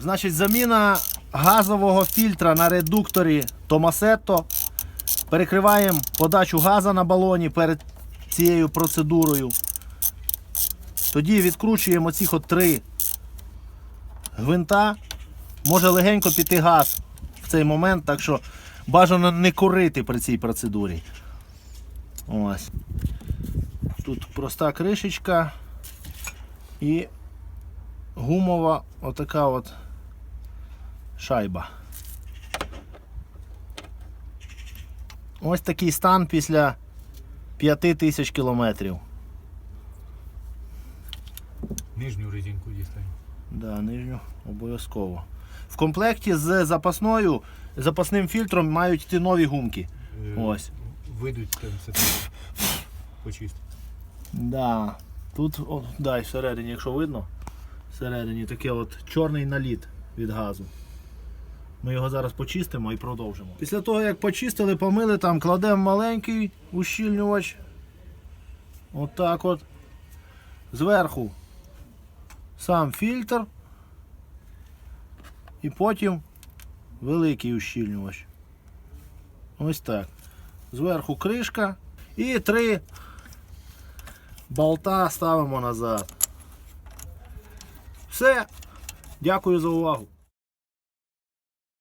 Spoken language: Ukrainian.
Значить, заміна газового фільтра на редукторі Томасетто. Перекриваємо подачу газу на балоні перед цією процедурою. Тоді відкручуємо ці три гвинта. Може легенько піти газ в цей момент, так що бажано не курити при цій процедурі. Ось. Тут проста кришечка і гумова отака от шайба. Ось такий стан після 5 тисяч кілометрів. Нижню резинку дістань. Да, нижню обов'язково. В комплекті з запасною, запасним фільтром мають йти нові гумки. Е, Ось. Видуть там все почисти. Да. Тут, о, дай всередині, якщо видно, всередині таке от чорний наліт від газу. Ми його зараз почистимо і продовжимо. Після того, як почистили, помили, там кладемо маленький ущільнювач. Отак от. Зверху сам фільтр. І потім великий ущільнювач. Ось так. Зверху кришка. І три болта ставимо назад. Все. Дякую за увагу.